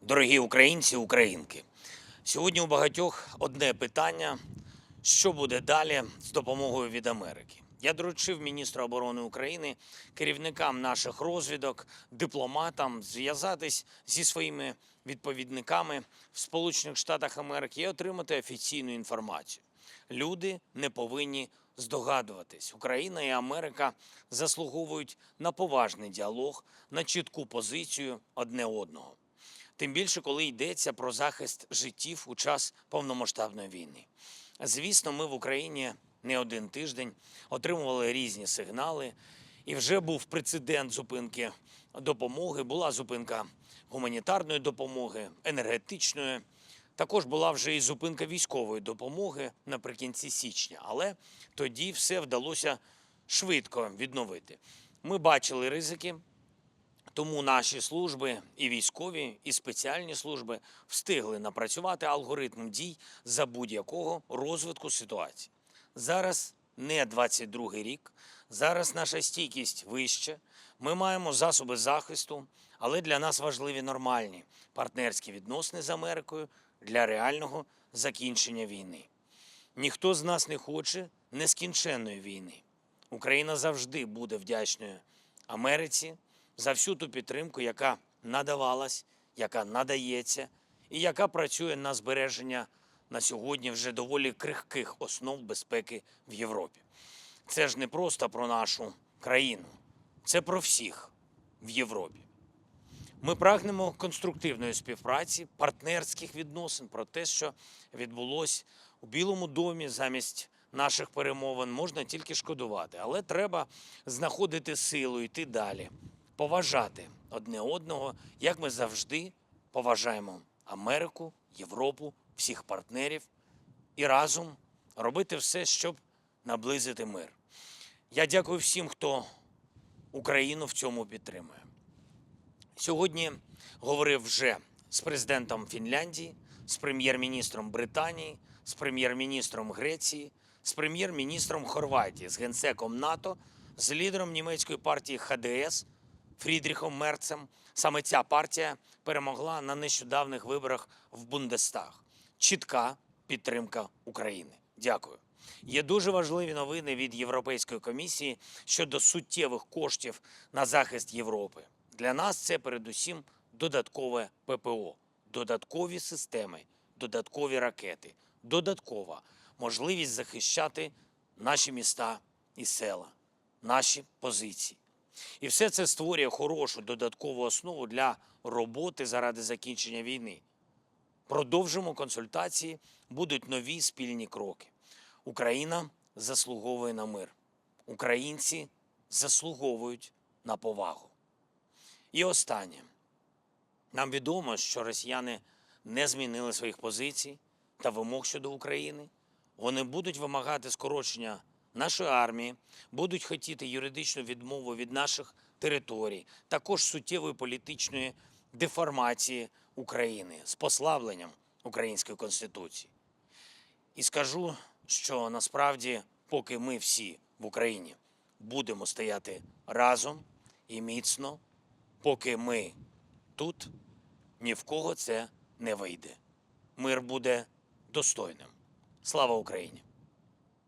Дорогі українці, українки, сьогодні у багатьох одне питання: що буде далі з допомогою від Америки? Я доручив міністру оборони України, керівникам наших розвідок, дипломатам зв'язатись зі своїми відповідниками в Сполучених Штатах Америки і отримати офіційну інформацію. Люди не повинні здогадуватись. Україна і Америка заслуговують на поважний діалог, на чітку позицію одне одного. Тим більше, коли йдеться про захист життів у час повномасштабної війни. Звісно, ми в Україні не один тиждень отримували різні сигнали, і вже був прецедент зупинки допомоги, була зупинка гуманітарної допомоги, енергетичної. Також була вже і зупинка військової допомоги наприкінці січня, але тоді все вдалося швидко відновити. Ми бачили ризики, тому наші служби, і військові, і спеціальні служби встигли напрацювати алгоритм дій за будь-якого розвитку ситуації. Зараз не 22-й рік, зараз наша стійкість вища. Ми маємо засоби захисту, але для нас важливі нормальні партнерські відносини з Америкою для реального закінчення війни. Ніхто з нас не хоче нескінченної війни. Україна завжди буде вдячною Америці за всю ту підтримку, яка надавалась, яка надається, і яка працює на збереження на сьогодні вже доволі крихких основ безпеки в Європі. Це ж не просто про нашу країну, це про всіх в Європі. Ми прагнемо конструктивної співпраці, партнерських відносин про те, що відбулось у Білому домі замість наших перемовин, можна тільки шкодувати. Але треба знаходити силу, йти далі, поважати одне одного, як ми завжди поважаємо Америку, Європу, всіх партнерів і разом робити все, щоб наблизити мир. Я дякую всім, хто Україну в цьому підтримує. Сьогодні говорив вже з президентом Фінляндії, з прем'єр-міністром Британії, з прем'єр-міністром Греції, з прем'єр-міністром Хорватії, з генсеком НАТО, з лідером німецької партії ХДС Фрідріхом Мерцем. Саме ця партія перемогла на нещодавних виборах в Бундестаг. Чітка підтримка України. Дякую. Є дуже важливі новини від Європейської комісії щодо суттєвих коштів на захист Європи. Для нас це передусім додаткове ППО, додаткові системи, додаткові ракети, додаткова можливість захищати наші міста і села, наші позиції. І все це створює хорошу додаткову основу для роботи заради закінчення війни. Продовжимо консультації, будуть нові спільні кроки. Україна заслуговує на мир. Українці заслуговують на повагу. І останнє. Нам відомо, що росіяни не змінили своїх позицій та вимог щодо України. Вони будуть вимагати скорочення нашої армії, будуть хотіти юридичну відмову від наших територій, також суттєвої політичної деформації України з послабленням української конституції. І скажу, що насправді, поки ми всі в Україні будемо стояти разом і міцно, поки ми тут, ні в кого це не вийде. Мир буде достойним. Слава Україні!